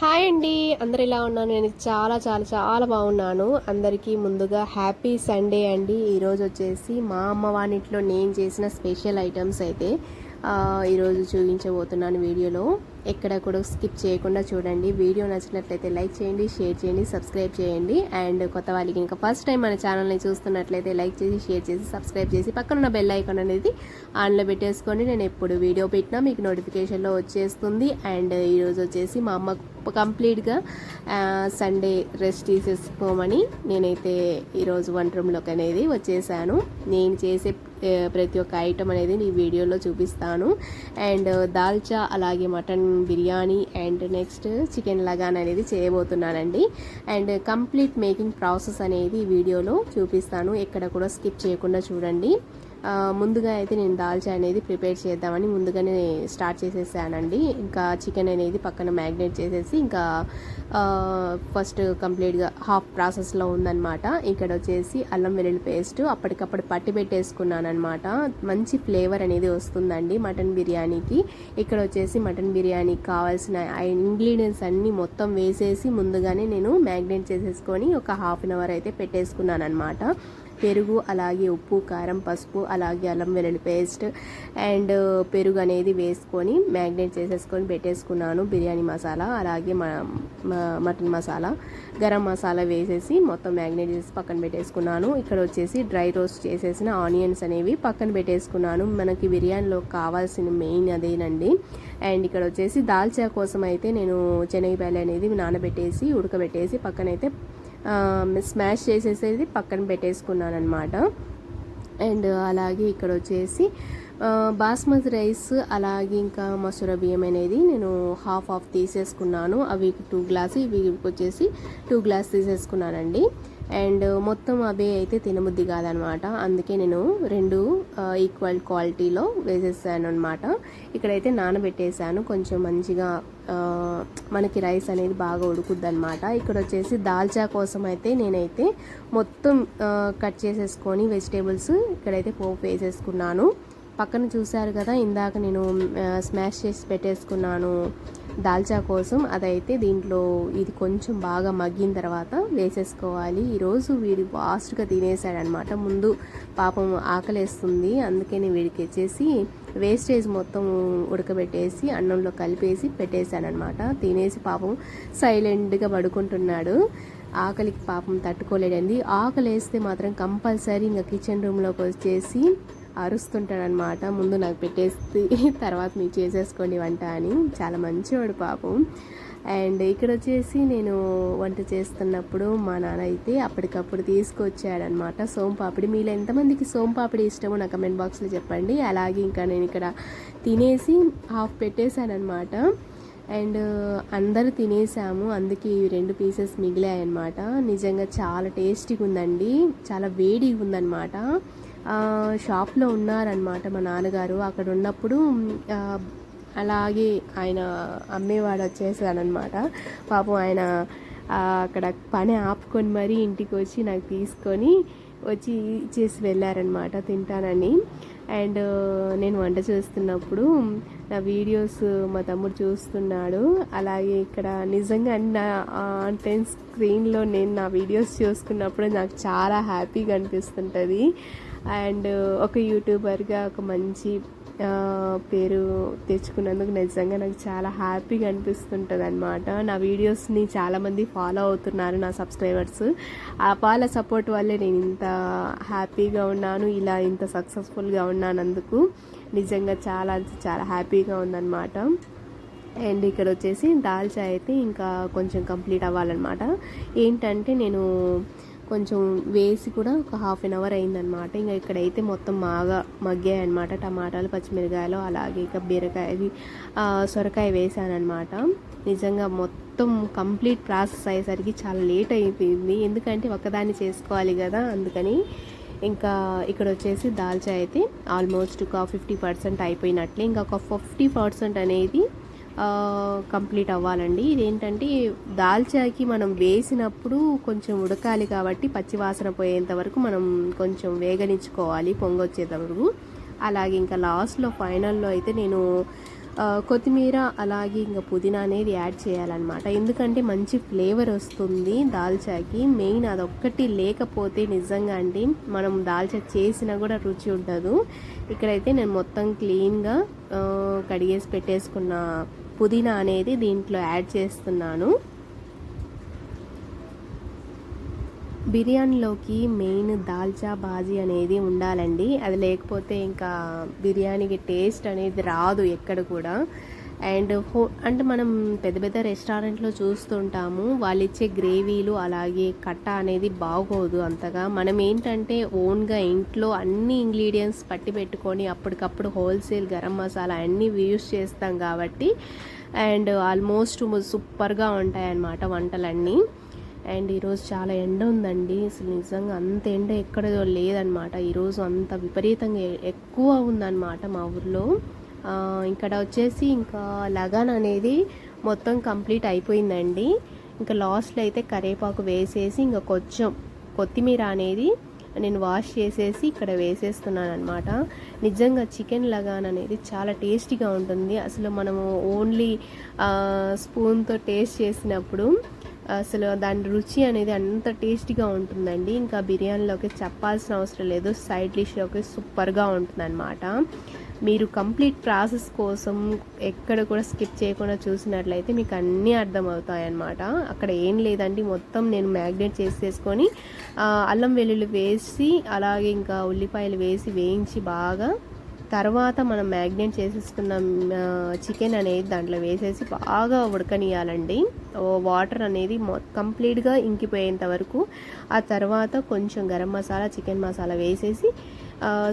Hi అండి. అందరు ఎలా ఉన్నాను నేను చాలా చాలా చాలా బాగున్నాను. అందరికీ ముందుగా హ్యాపీ సండే అండి. ఈరోజు వచ్చేసి మా అమ్మ వానిట్లో నేను చేసిన స్పెషల్ ఐటమ్స్ అయితే ఈరోజు చూపించబోతున్నాను వీడియోలో. ఎక్కడ కూడా స్కిప్ చేయకుండా చూడండి. వీడియో నచ్చినట్లయితే లైక్ చేయండి షేర్ చేయండి సబ్స్క్రైబ్ చేయండి. అండ్ కొత్త వాళ్ళకి ఇంకా ఫస్ట్ టైం మన ఛానల్ని చూస్తున్నట్లయితే లైక్ చేసి షేర్ చేసి సబ్స్క్రైబ్ చేసి పక్కనున్న బెల్ ఐకాన్ అనేది ఆన్లో పెట్టేసుకొని నేను ఎప్పుడు వీడియో పెట్టినా మీకు నోటిఫికేషన్లో వచ్చేస్తుంది. అండ్ ఈరోజు వచ్చేసి మా అమ్మ కంప్లీట్గా సండే రెస్ట్ తీసేసుకోమని నేనైతే ఈరోజు వంట రూమ్లోకి అనేది వచ్చేసాను. నేను చేసే ప్రతి ఒక్క ఐటమ్ అనేది ఈ వీడియోలో చూపిస్తాను. అండ్ దాల్చా అలాగే mutton biryani and next chicken Lagaan అనేది చేయబోతున్నానండి. అండ్ కంప్లీట్ మేకింగ్ ప్రాసెస్ అనేది ఈ వీడియోలో చూపిస్తాను. ఎక్కడ కూడా స్కిప్ చేయకుండా చూడండి. ముందుగా అయితే నేను దాల్చా అనేది ప్రిపేర్ చేద్దామని ముందుగానే స్టార్ట్ చేసేసానండి. ఇంకా చికెన్ అనేది పక్కన మ్యాగ్నేట్ చేసేసి ఇంకా ఫస్ట్ కంప్లీట్గా హాఫ్ ప్రాసెస్లో ఉందన్నమాట. ఇక్కడ వచ్చేసి అల్లం వెల్లుల్లి పేస్ట్ అప్పటికప్పుడు పట్టి పెట్టేసుకున్నాను అనమాట మంచి ఫ్లేవర్ అనేది వస్తుందండి మటన్ బిర్యానీకి. ఇక్కడ వచ్చేసి మటన్ బిర్యానీకి కావాల్సిన ఇంగ్రీడియంట్స్ అన్నీ మొత్తం వేసేసి ముందుగానే నేను మ్యాగ్నేట్ చేసేసుకొని ఒక హాఫ్ అన్ అవర్ అయితే పెట్టేసుకున్నాను అనమాట పెరుగు అలాగే ఉప్పు కారం పసుపు అలాగే అల్లం వెల్లుల్లి పేస్ట్ అండ్ పెరుగు అనేది వేసుకొని మ్యాగ్నేట్ చేసేసుకొని పెట్టేసుకున్నాను. బిర్యానీ మసాలా అలాగే మటన్ మసాలా గరం మసాలా వేసేసి మొత్తం మ్యాగ్నేట్ చేసి పక్కన పెట్టేసుకున్నాను. ఇక్కడ వచ్చేసి డ్రై రోస్ట్ చేసేసిన ఆనియన్స్ అనేవి పక్కన పెట్టేసుకున్నాను. మనకి బిర్యానీలో కావాల్సిన మెయిన్ అదేనండి. అండ్ ఇక్కడ వచ్చేసి దాల్చా కోసం అయితే నేను శనగపాయలు అనేది నానబెట్టేసి ఉడకబెట్టేసి పక్కనైతే స్మాష్ చేసేసేది పక్కన పెట్టేసుకున్నాను అనమాట అండ్ అలాగే ఇక్కడ వచ్చేసి బాస్మతి రైస్ అలాగే ఇంకా మసూర బియ్యం అనేది నేను హాఫ్ హాఫ్ తీసేసుకున్నాను. అవి టూ గ్లాస్ ఇవి వచ్చేసి టూ గ్లాస్ తీసేసుకున్నానండి. అండ్ మొత్తం అవే అయితే తినబుద్ధి కాదనమాట. అందుకే నేను రెండు ఈక్వల్ క్వాలిటీలో వేసేసాను అనమాట ఇక్కడైతే నానబెట్టేసాను. కొంచెం మంచిగా మనకి రైస్ అనేది బాగా ఉడుకుద్ది అనమాట ఇక్కడ వచ్చేసి దాల్చా కోసం అయితే నేనైతే మొత్తం కట్ చేసేసుకొని వెజిటేబుల్స్ ఇక్కడైతే పోపు వేసేసుకున్నాను. పక్కన చూశారు కదా ఇందాక నేను స్మాష్ చేసి పెట్టేసుకున్నాను. దాల్చా కోసం అదైతే దీంట్లో ఇది కొంచెం బాగా మగ్గిన తర్వాత వేసేసుకోవాలి. ఈరోజు వీడు ఫాస్ట్గా తినేసాడనమాట. ముందు పాపం ఆకలేస్తుంది. అందుకని వీడికి వచ్చేసి వేస్టేజ్ మొత్తం ఉడకబెట్టేసి అన్నంలో కలిపేసి పెట్టేశానమాట తినేసి పాపం సైలెంట్గా పడుకుంటున్నాడు. ఆకలికి పాపం తట్టుకోలేడండి. ఆకలి వేస్తే మాత్రం కంపల్సరీ ఇంకా కిచెన్ రూమ్లోకి వచ్చేసి అరుస్తుంటాడనమాట ముందు నాకు పెట్టేసి తర్వాత మీరు చేసేసుకోండి వంట అని. చాలా మంచివాడు పాపం. అండ్ ఇక్కడ వచ్చేసి నేను వంట చేస్తున్నప్పుడు మా నాన్న అయితే అప్పటికప్పుడు తీసుకొచ్చాడనమాట సోంపాపిడి మీలో ఎంతమందికి సోంపాపిడి ఇష్టమో నా కమెంట్ బాక్స్లో చెప్పండి. అలాగే ఇంకా నేను ఇక్కడ తినేసి హాఫ్ పెట్టేశానమాట అండ్ అందరూ తినేసాము. అందుకే ఈ రెండు పీసెస్ మిగిలాయన్నమాట. నిజంగా చాలా టేస్టీగా ఉందండి చాలా వేడిగా ఉందన్నమాట షాప్లో ఉన్నారనమాట మా నాన్నగారు. అక్కడ ఉన్నప్పుడు అలాగే ఆయన అమ్మేవాడు వచ్చేసాడనమాట పాపం ఆయన అక్కడ పని ఆపుకొని మరీ ఇంటికి వచ్చి నాకు తీసుకొని వచ్చి ఇచ్చేసి వెళ్ళారనమాట తింటానని. అండ్ నేను వంట చేస్తున్నప్పుడు నా వీడియోస్ మా తమ్ముడు చూస్తున్నాడు. అలాగే ఇక్కడ నిజంగా నా అంటే స్క్రీన్లో నేను నా వీడియోస్ చూసుకున్నప్పుడు నాకు చాలా హ్యాపీగా అనిపిస్తుంటుంది. అండ్ ఒక యూట్యూబర్గా ఒక మంచి పేరు తెచ్చుకున్నందుకు నిజంగా నాకు చాలా హ్యాపీగా అనిపిస్తుంటుంది అనమాట నా వీడియోస్ని చాలామంది ఫాలో అవుతున్నారు నా సబ్స్క్రైబర్స్. ఆ వాళ్ళ సపోర్ట్ వల్లే నేను ఇంత హ్యాపీగా ఉన్నాను ఇలా ఇంత సక్సెస్ఫుల్గా ఉన్నానందుకు నిజంగా చాలా చాలా హ్యాపీగా ఉందన్నమాట. అండ్ ఇక్కడ వచ్చేసి దాల్చా అయితే ఇంకా కొంచెం కంప్లీట్ అవ్వాలన్నమాట. ఏంటంటే నేను కొంచెం వేసి కూడా ఒక హాఫ్ అన్ అవర్ అయిందనమాట ఇంకా ఇక్కడైతే మొత్తం బాగా మగ్గాయి అనమాట టమాటాలు పచ్చిమిరకాయలు అలాగే ఇక బీరకాయ ఇవి, సొరకాయ వేసానమాట నిజంగా మొత్తం కంప్లీట్ ప్రాసెస్ అయ్యేసరికి చాలా లేట్ అయిపోయింది. ఎందుకంటే ఒకదాన్ని చేసుకోవాలి కదా అందుకని ఇంకా ఇక్కడ వచ్చేసి దాల్చా అయితే ఆల్మోస్ట్ ఒక ఫిఫ్టీ పర్సెంట్ అయిపోయినట్లే. ఇంకా ఒక ఫిఫ్టీ పర్సెంట్ అనేది కంప్లీట్ అవ్వాలండి. ఇదేంటంటే దాల్చాకి మనం వేసినప్పుడు కొంచెం ఉడకాలి కాబట్టి పచ్చివాసన పోయేంత వరకు మనం కొంచెం వేగనించుకోవాలి పొంగొచ్చేంత వరకు. అలాగే ఇంకా లాస్ట్లో ఫైనల్లో అయితే నేను కొత్తిమీర అలాగే ఇంకా పుదీనా అనేది యాడ్ చేయాలన్నమాట. ఎందుకంటే మంచి ఫ్లేవర్ వస్తుంది దాల్చాకి. మెయిన్ అదొక్కటి లేకపోతే నిజంగా అండి మనం దాల్చా చేసినా కూడా రుచి ఉండదు. ఇక్కడైతే నేను మొత్తం క్లీన్గా కడిగేసి పెట్టేసుకున్న పుదీనా అనేది దీంట్లో యాడ్ చేస్తున్నాను. బిర్యానీలోకి మెయిన్ దాల్చా బాజీ అనేది ఉండాలండి. అది లేకపోతే ఇంకా బిర్యానీకి టేస్ట్ అనేది రాదు ఎక్కడ కూడా. అండ్ హో అంటే మనం పెద్ద పెద్ద రెస్టారెంట్లో చూస్తుంటాము వాళ్ళు ఇచ్చే గ్రేవీలు అలాగే కట్ట అనేది బాగోదు అంతగా. మనం ఏంటంటే ఓన్గా ఇంట్లో అన్ని ఇంగ్రీడియంట్స్ పట్టి పెట్టుకొని అప్పటికప్పుడు హోల్సేల్ గరం మసాలా అన్నీ యూస్ చేస్తాం కాబట్టి అండ్ ఆల్మోస్ట్ సూపర్గా ఉంటాయి అన్నమాట వంటలన్నీ. అండ్ ఈరోజు చాలా ఎండ ఉందండి. అసలు నిజంగా అంత ఎండ ఎక్కడ లేదనమాట ఈరోజు అంత విపరీతంగా ఎక్కువ ఉందన్నమాట మా ఊర్లో. ఇక్కడ వచ్చేసి ఇంకా లగాన్ అనేది మొత్తం కంప్లీట్ అయిపోయిందండి. ఇంకా లాస్ట్లో అయితే కరివేపాకు వేసేసి ఇంకా కొంచెం కొత్తిమీర అనేది నేను వాష్ చేసేసి ఇక్కడ వేసేస్తున్నాను అనమాట నిజంగా చికెన్ లగాన్ అనేది చాలా టేస్టీగా ఉంటుంది. అసలు మనము ఓన్లీ స్పూన్తో టేస్ట్ చేసినప్పుడు అసలు దాని రుచి అనేది అంత టేస్టీగా ఉంటుందండి. ఇంకా బిర్యానీలోకి చెప్పాల్సిన అవసరం లేదు. సైడ్ డిష్లోకి సూపర్గా ఉంటుందన్నమాట. మీరు కంప్లీట్ ప్రాసెస్ కోసం ఎక్కడ కూడా స్కిప్ చేయకుండా చూసినట్లయితే మీకు అన్నీ అర్థమవుతాయి అన్నమాట అక్కడ ఏం లేదండి మొత్తం నేను మ్యాగ్నేట్ చేసేసుకొని అల్లం వెల్లుల్లి వేసి అలాగే ఇంకా ఉల్లిపాయలు వేసి వేయించి బాగా తర్వాత మనం మ్యాగ్నేట్ చేసేసుకున్న చికెన్ అనేది దాంట్లో వేసేసి బాగా ఉడకనియాలండి వాటర్ అనేది మొ కంప్లీట్గా ఇంకిపోయేంత వరకు ఆ తర్వాత కొంచెం గరం మసాలా చికెన్ మసాలా వేసేసి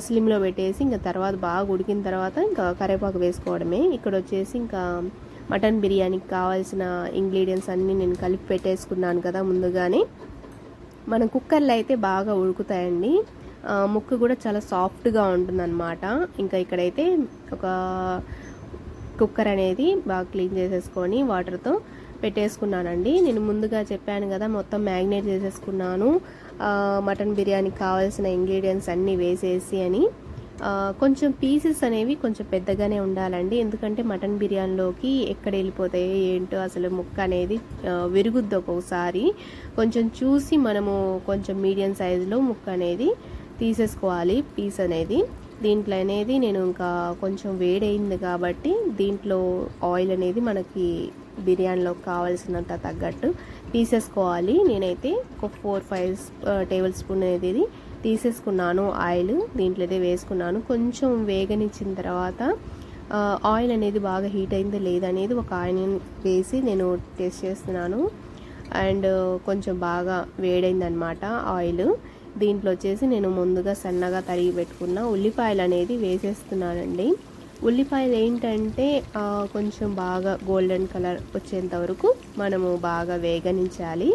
స్లిమ్లో పెట్టేసి ఇంకా తర్వాత బాగా ఉడికిన తర్వాత ఇంకా కరివేపాకు వేసుకోవడమే. ఇక్కడ వచ్చేసి ఇంకా మటన్ బిర్యానీకి కావాల్సిన ఇంగ్రీడియంట్స్ అన్నీ నేను కలిపి పెట్టేసుకున్నాను కదా ముందుగానే. మన కుక్కర్లో అయితే బాగా ఉడుకుతాయండి. ముక్కు ముక్క కూడా చాలా సాఫ్ట్గా ఉంటుందన్నమాట. ఇంకా ఇక్కడైతే ఒక కుక్కర్ అనేది బాగా క్లీన్ చేసేసుకొని వాటర్తో పెట్టేసుకున్నానండి. నేను ముందుగా చెప్పాను కదా మొత్తం మ్యాగ్నేట్ చేసేసుకున్నాను. మటన్ బిర్యానీకి కావాల్సిన ఇంగ్రీడియంట్స్ అన్నీ వేసేసి అని కొంచెం పీసెస్ అనేవి కొంచెం పెద్దగానే ఉండాలండి. ఎందుకంటే మటన్ బిర్యానీలోకి ఎక్కడ వెళ్ళిపోతాయి ఏంటో అసలు ముక్క అనేది విరుగుద్ది ఒక్కొక్కసారి. కొంచెం చూసి మనము కొంచెం మీడియం సైజులో ముక్క అనేది తీసేసుకోవాలి పీస్ అనేది. దీంట్లో అనేది నేను ఇంకా కొంచెం వేడైంది కాబట్టి దీంట్లో ఆయిల్ అనేది మనకి బిర్యానీలో కావాల్సినంత తగ్గట్టు తీసేసుకోవాలి. నేనైతే ఒక ఫోర్ ఫైవ్ టేబుల్ స్పూన్ అనేది తీసేసుకున్నాను. ఆయిల్ దీంట్లో అయితే వేసుకున్నాను. కొంచెం వేగనిచ్చిన తర్వాత ఆయిల్ అనేది బాగా హీట్ అయిందో లేదనేది ఒక ఆనియన్ వేసి నేను టేస్ట్ చేస్తున్నాను. అండ్ కొంచెం బాగా వేడైందనమాట ఆయిల్. దీంట్లో వచ్చేసి నేను ముందుగా సన్నగా తరిగి పెట్టుకున్న ఉల్లిపాయలు అనేది వేసేస్తున్నానండి. ఉల్లిపాయలు ఏంటంటే కొంచెం బాగా గోల్డెన్ కలర్ వచ్చేంత వరకు మనము బాగా వేగనించాలి.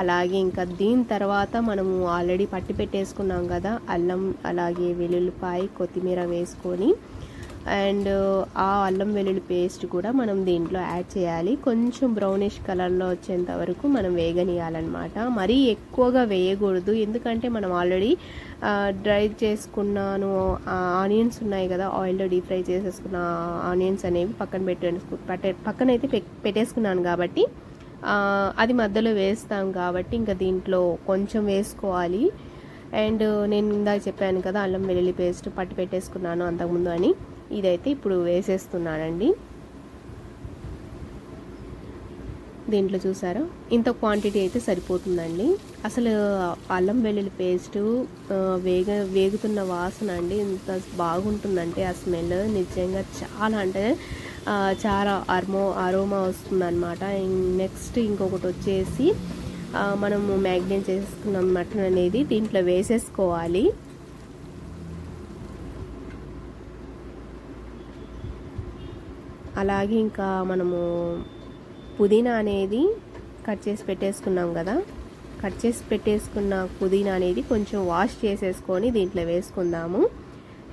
అలాగే ఇంకా దీని తర్వాత మనము ఆల్రెడీ పట్టి పెట్టేసుకున్నాం కదా అల్లం అలాగే వెల్లుల్లిపాయ కొత్తిమీర వేసుకొని అండ్ ఆ అల్లం వెల్లుల్లి పేస్ట్ కూడా మనం దీంట్లో యాడ్ చేయాలి. కొంచెం బ్రౌనిష్ కలర్లో వచ్చేంత వరకు మనం వేగనీయాలన్నమాట మరీ ఎక్కువగా వేయకూడదు. ఎందుకంటే మనం ఆల్రెడీ డ్రై చేసుకున్నాను ఆనియన్స్ ఉన్నాయి కదా ఆయిల్లో డీప్ ఫ్రై చేసేసుకున్న ఆనియన్స్ అనేవి పక్కన పెట్టేసుకు పట్టే పక్కనైతే పె- పెట్టేసుకున్నాను కాబట్టి అది మధ్యలో వేస్తాం కాబట్టి ఇంకా దీంట్లో కొంచెం వేసుకోవాలి. అండ్ నేను ఇందాక చెప్పాను కదా అల్లం వెల్లుల్లి పేస్ట్ పట్టి పెట్టేసుకున్నాను అంతకుముందు అని. ఇదైతే ఇప్పుడు వేసేస్తున్నానండి. దీంట్లో చూసారా? ఇంత క్వాంటిటీ అయితే సరిపోతుందండి. అసలు అల్లం వెల్లుల్లి పేస్ట్ వేగ వేగుతున్న వాసన అండి. ఇంత బాగుంటుందంటే ఆ స్మెల్ నిజంగా చాలా అంటే చాలా అర్మో అరోమా వస్తుందన్నమాట. నెక్స్ట్ ఇంకొకటి వచ్చేసి మనము మ్యాగ్నేట్ చేసుకున్న మటన్ అనేది దీంట్లో వేసేసుకోవాలి. అలాగే ఇంకా మనము పుదీనా అనేది కట్ చేసి పెట్టేసుకున్నాం కదా. కట్ చేసి పెట్టేసుకున్న పుదీనా అనేది కొంచెం వాష్ చేసేసుకొని దీంట్లో వేసుకుందాము.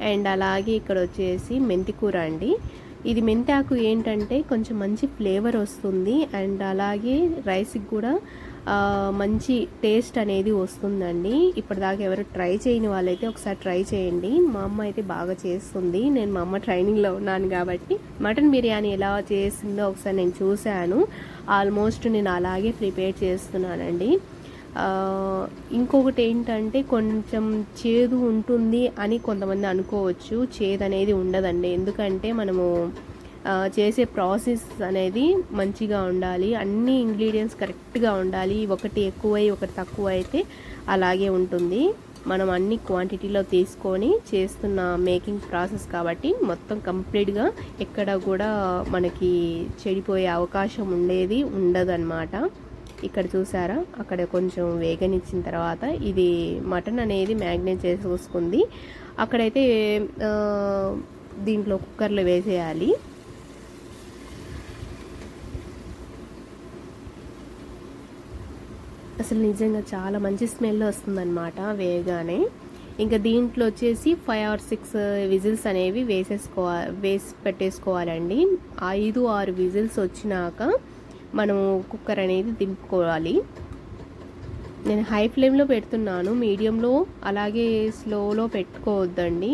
అండ్ అలాగే ఇక్కడ వచ్చేసి మెంతికూర అండి. ఇది మెంతాకు ఏంటంటే కొంచెం మంచి ఫ్లేవర్ వస్తుంది. అండ్ అలాగే రైస్కి కూడా మంచి టేస్ట్ అనేది వస్తుందండి. ఇప్పటిదాకా ఎవరు ట్రై చేయని వాళ్ళైతే ఒకసారి ట్రై చేయండి. మా అమ్మ అయితే బాగా చేస్తుంది. నేను మా అమ్మ ట్రైనింగ్లో ఉన్నాను కాబట్టి. మటన్ బిర్యానీ ఎలా చేసిందో ఒకసారి నేను చూశాను. ఆల్మోస్ట్ నేను అలాగే ప్రిపేర్ చేస్తున్నానండి. ఇంకొకటి ఏంటంటే కొంచెం చేదు ఉంటుంది అని కొంతమంది అనుకోవచ్చు. చేదు అనేది ఉండదండి. ఎందుకంటే మనము చేసే ప్రాసెస్ అనేది మంచిగా ఉండాలి. అన్ని ఇంగ్రీడియంట్స్ కరెక్ట్గా ఉండాలి. ఒకటి ఎక్కువై ఒకటి తక్కువ అయితే అలాగే ఉంటుంది. మనం అన్ని క్వాంటిటీలో తీసుకొని చేస్తున్న మేకింగ్ ప్రాసెస్ కాబట్టి మొత్తం కంప్లీట్గా ఎక్కడ కూడా మనకి చెడిపోయే అవకాశం ఉండేది ఉండదన్నమాట. ఇక్కడ చూసారా? అక్కడ కొంచెం వేగనిచ్చిన తర్వాత ఇది మటన్ అనేది మ్యాగ్నేట్ చేసుకుంది అక్కడైతే దీంట్లో కుక్కర్లో వేసేయాలి. అసలు నిజంగా చాలా మంచి స్మెల్ వస్తుందన్నమాట వేగానే ఇంకా దీంట్లో వచ్చేసి ఫైవ్ ఆర్ సిక్స్ విజిల్స్ అనేవి వేసేసుకోవా వేసి పెట్టేసుకోవాలండి. ఐదు ఆరు విజిల్స్ వచ్చినాక మనము కుక్కర్ అనేది దింపుకోవాలి. నేను హై ఫ్లేమ్లో పెడుతున్నాను. మీడియంలో అలాగే స్లోలో పెట్టుకోవద్దండి.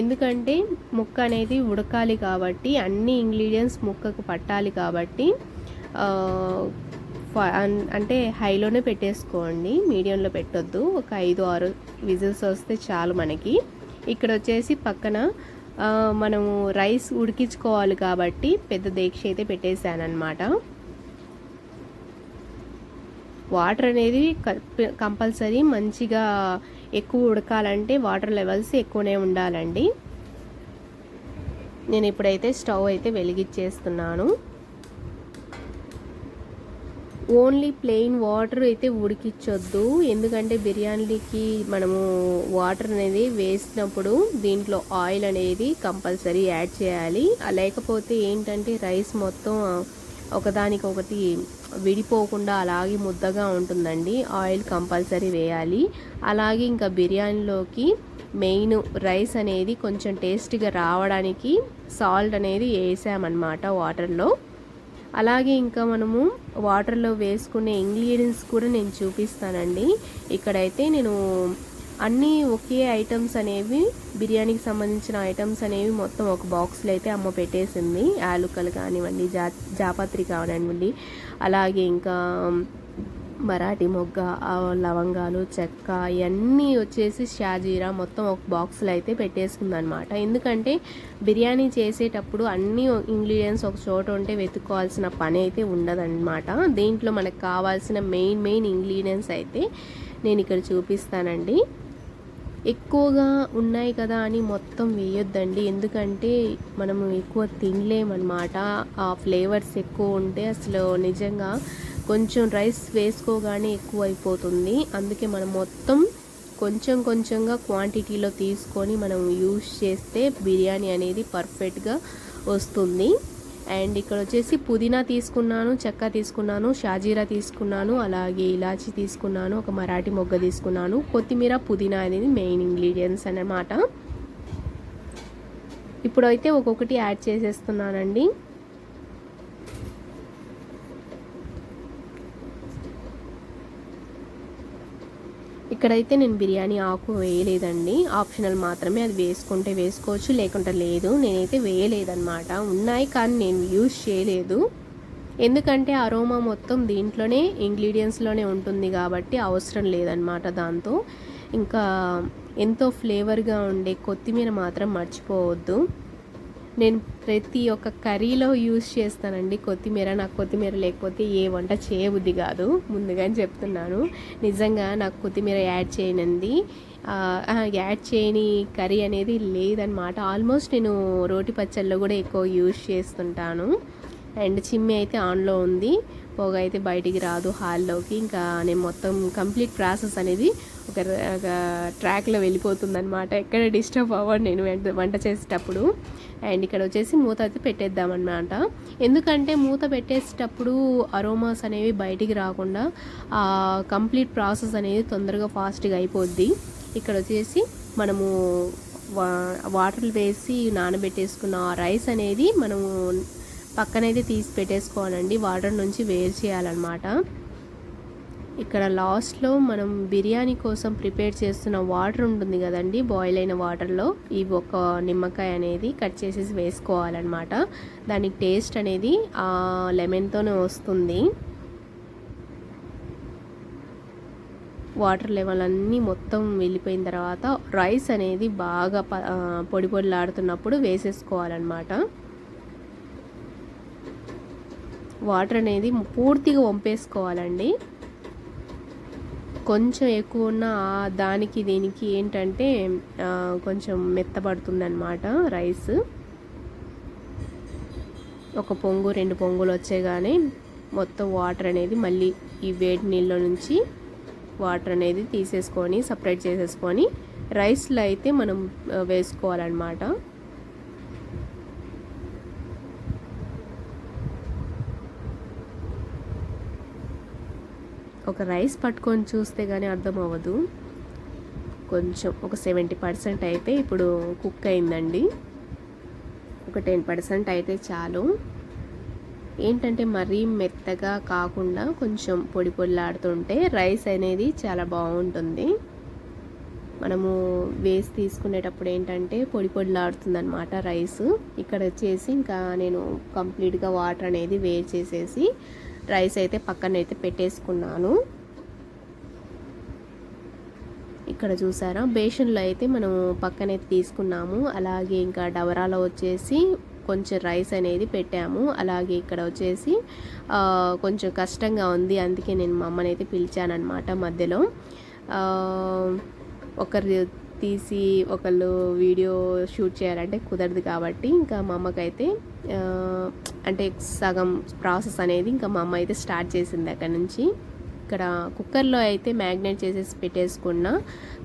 ఎందుకంటే ముక్క అనేది ఉడకాలి కాబట్టి అన్ని ఇంగ్రీడియంట్స్ ముక్కకు పట్టాలి కాబట్టి అంటే హైలోనే పెట్టేసుకోండి. మీడియంలో పెట్టొద్దు. ఒక ఐదు ఆరు విజిల్స్ వస్తే చాలు మనకి. ఇక్కడ వచ్చేసి పక్కన మనము రైస్ ఉడికించుకోవాలి కాబట్టి పెద్ద దీక్ష అయితే పెట్టేశానమాట వాటర్ అనేది కంపల్సరీ మంచిగా ఎక్కువ ఉడకాలంటే వాటర్ లెవెల్స్ ఎక్కువనే ఉండాలండి. నేను ఇప్పుడైతే స్టవ్ అయితే వెలిగించేస్తున్నాను. ఓన్లీ ప్లెయిన్ వాటర్ అయితే ఉడికించొద్దు. ఎందుకంటే బిర్యానీకి మనము వాటర్ అనేది వేసినప్పుడు దీంట్లో ఆయిల్ అనేది కంపల్సరీ యాడ్ చేయాలి. లేకపోతే ఏంటంటే రైస్ మొత్తం ఒకదానికొకటి విడిపోకుండా అలాగే ముద్దగా ఉంటుందండి. ఆయిల్ కంపల్సరీ వేయాలి. అలాగే ఇంకా బిర్యానీలోకి మెయిన్ రైస్ అనేది కొంచెం టేస్టీగా రావడానికి సాల్ట్ అనేది వేసామన్నమాట వాటర్లో. అలాగే ఇంకా మనము వాటర్లో వేసుకునే ఇంగ్రీడియంట్స్ కూడా నేను చూపిస్తానండి. ఇక్కడైతే నేను అన్నీ ఒకే ఐటమ్స్ అనేవి బిర్యానీకి సంబంధించిన ఐటమ్స్ అనేవి మొత్తం ఒక బాక్స్లో అయితే అమ్మ పెట్టేసింది. యాలుకలు కానివ్వండి జా జాపత్రి కానివ్వండి అలాగే ఇంకా మరాఠీ మొగ్గ లవంగాలు చెక్క ఇవన్నీ వచ్చేసి షాజీరా మొత్తం ఒక బాక్స్లో అయితే పెట్టేసుకుందనమాట ఎందుకంటే బిర్యానీ చేసేటప్పుడు అన్ని ఇంగ్రీడియంట్స్ ఒక చోట ఉంటే వెతుక్కోవాల్సిన పని అయితే ఉండదన్నమాట. దీంట్లో మనకు కావాల్సిన మెయిన్ మెయిన్ ఇంగ్రీడియంట్స్ అయితే నేను ఇక్కడ చూపిస్తానండి. ఎక్కువగా ఉన్నాయి కదా అని మొత్తం వేయొద్దండి. ఎందుకంటే మనము ఎక్కువ తినలేమన్నమాట. ఆ ఫ్లేవర్స్ ఎక్కువ ఉంటే అసలు నిజంగా కొంచెం రైస్ వేసుకోగానే ఎక్కువ అయిపోతుంది అందుకే మనం మొత్తం కొంచెం కొంచెంగా క్వాంటిటీలో తీసుకొని మనం యూస్ చేస్తే బిర్యానీ అనేది పర్ఫెక్ట్గా వస్తుంది. అండ్ ఇక్కడ వచ్చేసి పుదీనా తీసుకున్నాను చెక్క తీసుకున్నాను షాజీరా తీసుకున్నాను అలాగే ఇలాచి తీసుకున్నాను ఒక మరాఠీ మొగ్గ తీసుకున్నాను. కొత్తిమీర పుదీనా అనేది మెయిన్ ఇంగ్రీడియంట్స్ అన్నమాట. ఇప్పుడైతే ఒక్కొక్కటి యాడ్ చేసేస్తున్నానండి. ఇక్కడైతే నేను బిర్యానీ ఆకు వేయలేదండి. ఆప్షనల్ మాత్రమే అది వేసుకుంటే వేసుకోవచ్చు లేకుంటే లేదు. నేనైతే వేయలేదన్నమాట. ఉన్నాయి కానీ నేను యూజ్ చేయలేదు. ఎందుకంటే అరోమా మొత్తం దీంట్లోనే ఇంగ్రీడియంట్స్లోనే ఉంటుంది కాబట్టి అవసరం లేదనమాట దాంతో. ఇంకా ఎంతో ఫ్లేవర్గా ఉండే కొత్తిమీర మాత్రం మర్చిపోవద్దు. నేను ప్రతి ఒక్క కర్రీలో యూజ్ చేస్తానండి. కొత్తిమీర నాకు కొత్తిమీర లేకపోతే ఏ వంట చేయబుద్ధి కాదు. ముందుగానే చెప్తున్నాను. నిజంగా నాకు కొత్తిమీర యాడ్ చేయనంది యాడ్ చేయని కర్రీ అనేది లేదనమాట ఆల్మోస్ట్ నేను రోటి పచ్చళ్ళలో కూడా ఎక్కువ యూజ్ చేస్తుంటాను. అండ్ చిమ్మి అయితే ఆన్లో ఉంది. పొగ అయితే బయటికి రాదు హాల్లోకి. ఇంకా నేను మొత్తం కంప్లీట్ ప్రాసెస్ అనేది ఒక ట్రాక్లో వెళ్ళిపోతుంది అనమాట ఎక్కడ డిస్టర్బ్ అవ్వను నేను వంట- చేసేటప్పుడు. అండ్ ఇక్కడ వచ్చేసి మూత అయితే పెట్టేద్దామన్నమాట. ఎందుకంటే మూత పెట్టేసేటప్పుడు అరోమాస్ అనేవి బయటికి రాకుండా ఆ కంప్లీట్ ప్రాసెస్ అనేది తొందరగా ఫాస్ట్గా అయిపోద్ది. ఇక్కడ వచ్చేసి మనము వా వేసి నానబెట్టేసుకున్న ఆ రైస్ అనేది మనము పక్కనైతే తీసి పెట్టేసుకోవాలండి. వాటర్ నుంచి వేరు చేయాలన్నమాట. ఇక్కడ లాస్ట్లో మనం బిర్యానీ కోసం ప్రిపేర్ చేస్తున్న వాటర్ ఉంటుంది కదండి బాయిల్ అయిన వాటర్లో. ఈ ఒక నిమ్మకాయ అనేది కట్ చేసేసి వేసుకోవాలన్నమాట. దానికి టేస్ట్ అనేది ఆ లెమన్తోనే వస్తుంది. వాటర్ లెవెల్ అన్నీ మొత్తం వెళ్ళిపోయిన తర్వాత రైస్ అనేది బాగా పొడి పొడిలాడుతున్నప్పుడు వేసేసుకోవాలన్నమాట. వాటర్ అనేది పూర్తిగా వంపేసుకోవాలండి. కొంచెం ఎక్కువ ఉన్న దానికి దీనికి ఏంటంటే కొంచెం మెత్తబడుతుంది అనమాట రైస్. ఒక పొంగు రెండు పొంగులు వచ్చేగానే మొత్తం వాటర్ అనేది మళ్ళీ ఈ వేడి నీళ్ళ నుంచి వాటర్ అనేది తీసేసుకొని సపరేట్ చేసేసుకొని రైస్లో అయితే మనం వేసుకోవాలన్నమాట. ఒక రైస్ పట్టుకొని చూస్తే కానీ అర్థం అవ్వదు. కొంచెం ఒక సెవెంటీ పర్సెంట్ అయితే ఇప్పుడు కుక్ అయిందండి. ఒక టెన్ పర్సెంట్ అయితే చాలు. ఏంటంటే మరీ మెత్తగా కాకుండా కొంచెం పొడి పొడిలాడుతుంటే రైస్ అనేది చాలా బాగుంటుంది. మనము వేసి తీసుకునేటప్పుడు ఏంటంటే పొడి పొడిలాడుతుంది అనమాట రైస్. ఇక్కడ వచ్చేసి ఇంకా నేను కంప్లీట్గా వాటర్ అనేది వేడి చేసేసి రైస్ అయితే పక్కన అయితే పెట్టేసుకున్నాను. ఇక్కడ చూసారా? బేషన్లో అయితే మనం పక్కనైతే తీసుకున్నాము. అలాగే ఇంకా డవరాలో వచ్చేసి కొంచెం రైస్ అనేది పెట్టాము. అలాగే ఇక్కడ వచ్చేసి కొంచెం కష్టంగా ఉంది. అందుకే నేను మా అమ్మనైతే అయితే పిలిచానమాట మధ్యలో ఒకరి తీసి ఒకళ్ళు వీడియో షూట్ చేయాలంటే కుదరదు కాబట్టి ఇంకా మా అమ్మకైతే అంటే సగం ప్రాసెస్ అనేది ఇంకా మా అమ్మ అయితే స్టార్ట్ చేసింది అక్కడ నుంచి. ఇక్కడ కుక్కర్లో అయితే మ్యాగ్నేట్ చేసేసి పెట్టేసుకున్న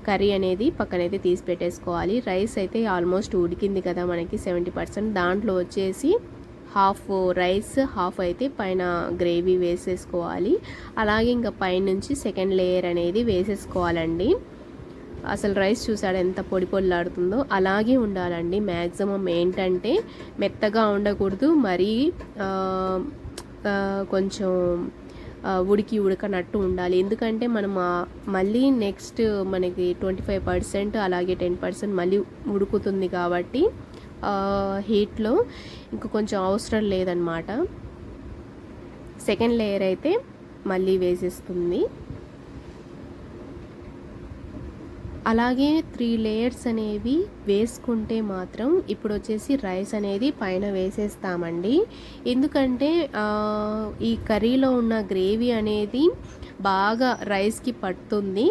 కర్రీ అనేది పక్కనైతే తీసి పెట్టేసుకోవాలి. రైస్ అయితే ఆల్మోస్ట్ ఉడికింది కదా మనకి సెవెంటీ పర్సెంట్. దాంట్లో వచ్చేసి హాఫ్ రైస్ హాఫ్ అయితే పైన గ్రేవీ వేసేసుకోవాలి. అలాగే ఇంకా పైనుంచి సెకండ్ లేయర్ అనేది వేసేసుకోవాలండి. అసలు రైస్ చూసాడు ఎంత పొడి పొడిలాడుతుందో అలాగే ఉండాలండి. మ్యాక్సిమం ఏంటంటే మెత్తగా ఉండకూడదు మరీ కొంచెం ఉడికి ఉడకనట్టు ఉండాలి. ఎందుకంటే మనం మళ్ళీ నెక్స్ట్ మనకి ట్వంటీ ఫైవ్ పర్సెంట్ అలాగే టెన్ పర్సెంట్ మళ్ళీ ఉడుకుతుంది కాబట్టి హీట్లో ఇంకా కొంచెం అవసరం లేదనమాట. సెకండ్ లేయర్ అయితే మళ్ళీ వేసేస్తుంది. అలాగే త్రీ లేయర్స్ అనేవి వేసుకుంటే మాత్రం ఇప్పుడు వచ్చేసి రైస్ అనేది పైన వేసేస్తామండి. ఎందుకంటే ఈ కర్రీలో ఉన్న గ్రేవీ అనేది బాగా రైస్కి పడుతుంది.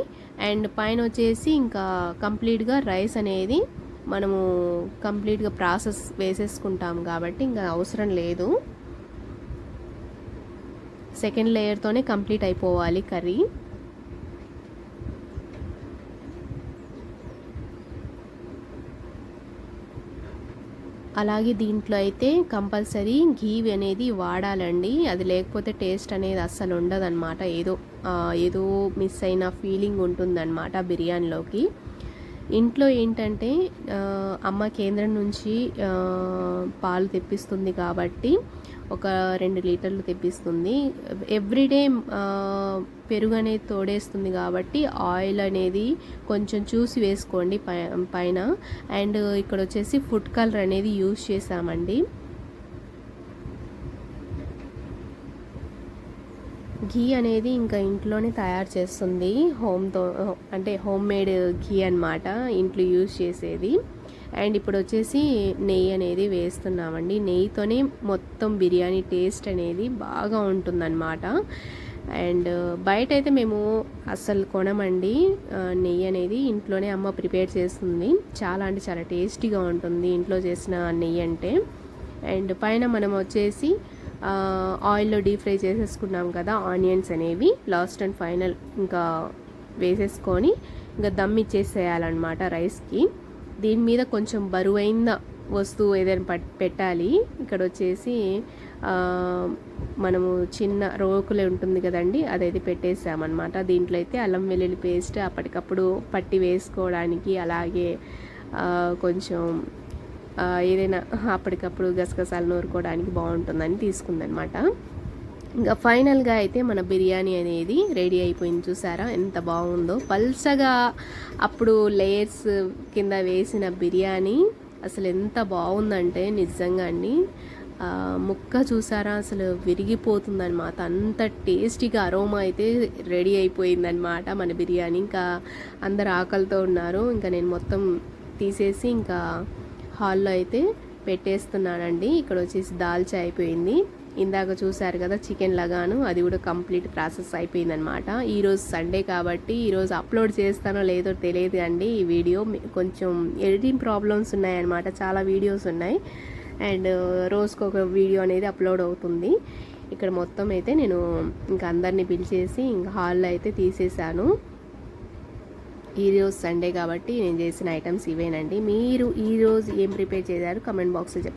అండ్ పైన వచ్చేసి ఇంకా కంప్లీట్గా రైస్ అనేది మనము కంప్లీట్గా ప్రాసెస్ వేసేసుకుంటాం కాబట్టి ఇంకా అవసరం లేదు. సెకండ్ లేయర్తోనే కంప్లీట్ అయిపోవాలి కర్రీ. అలాగే దీంట్లో అయితే కంపల్సరీ ఘీ అనేది వాడాలండి. అది లేకపోతే టేస్ట్ అనేది అస్సలు ఉండదన్నమాట. ఏదో ఏదో మిస్ అయిన ఫీలింగ్ ఉంటుందన్నమాట బిర్యానీలోకి. ఇంట్లో ఏంటంటే అమ్మ కేంద్రం నుంచి పాలు తెప్పిస్తుంది కాబట్టి ఒక రెండు లీటర్లు తెప్పిస్తుంది. ఎవ్రీడే పెరుగు అనేది తోడేస్తుంది కాబట్టి ఆయిల్ అనేది కొంచెం చూసి వేసుకోండి పై పైన. అండ్ ఇక్కడ వచ్చేసి ఫుడ్ కలర్ అనేది యూస్ చేసామండి ఘీ అనేది ఇంకా ఇంట్లోనే తయారు చేస్తుంది. హోమ్తో అంటే హోమ్ మేడ్ ఘీ అన్నమాట ఇంట్లో యూజ్ చేసేది. అండ్ ఇప్పుడు వచ్చేసి నెయ్యి అనేది వేస్తున్నామండి. నెయ్యితోనే మొత్తం బిర్యానీ టేస్ట్ అనేది బాగా ఉంటుందన్నమాట. అండ్ బయట అయితే మేము అస్సలు కొనమండి. నెయ్యి అనేది ఇంట్లోనే అమ్మ ప్రిపేర్ చేస్తుంది. చాలా అంటే చాలా టేస్టీగా ఉంటుంది ఇంట్లో చేసిన నెయ్యి అంటే. అండ్ పైన మనం వచ్చేసి ఆయిల్లో డీప్ ఫ్రై చేసేసుకున్నాం కదా ఆనియన్స్ అనేవి లాస్ట్ అండ్ ఫైనల్ ఇంకా వేసేసుకొని ఇంకా దమ్ ఇచ్చేసేయాలన్నమాట రైస్కి. దీని మీద కొంచెం బరువైన వస్తువు ఏదైనా పెట్టాలి. ఇక్కడ వచ్చేసి మనము చిన్న రోకులే ఉంటుంది కదండి అదైతే పెట్టేసామన్నమాట. దీంట్లో అయితే అల్లం వెల్లుల్లి పేస్ట్ అప్పటికప్పుడు పట్టి వేసుకోవడానికి అలాగే కొంచెం ఏదైనా అప్పటికప్పుడు గసగసాలు నూరుకోవడానికి బాగుంటుందని తీసుకుందనమాట ఇంకా ఫైనల్గా అయితే మన బిర్యానీ అనేది రెడీ అయిపోయింది చూసారా? ఎంత బాగుందో. పల్చగా అప్పుడు లేయర్స్ కింద వేసిన బిర్యానీ అసలు ఎంత బాగుందంటే నిజంగా అండి. ముక్క చూసారా? అసలు విరిగిపోతుందన్నమాట అంత టేస్టీగా అరోమా అయితే రెడీ అయిపోయిందనమాట మన బిర్యానీ. ఇంకా అందరు ఆకలితో ఉన్నారు. ఇంకా నేను మొత్తం తీసేసి ఇంకా హాల్లో అయితే పెట్టేస్తున్నానండి. ఇక్కడ వచ్చేసి దాల్చా అయిపోయింది. ఇందాక చూశారు కదా చికెన్ లగాను అది కూడా కంప్లీట్ ప్రాసెస్ అయిపోయిందనమాట ఈరోజు సండే కాబట్టి ఈరోజు అప్లోడ్ చేస్తానో లేదో తెలియదు అండి ఈ వీడియో. కొంచెం ఎడిటింగ్ ప్రాబ్లమ్స్ ఉన్నాయన్నమాట చాలా వీడియోస్ ఉన్నాయి. అండ్ రోజుకు ఒక వీడియో అనేది అప్లోడ్ అవుతుంది. ఇక్కడ మొత్తం అయితే నేను ఇంకా అందరినీ పిలిచేసి ఇంకా హాల్లో అయితే తీసేసాను ఈరోజు సండే కాబట్టి నేను చేసిన ఐటమ్స్ ఇవేనండి. మీరు ఈరోజు ఏం ప్రిపేర్ చేశారు? కమెంట్ బాక్స్లో చెప్పండి.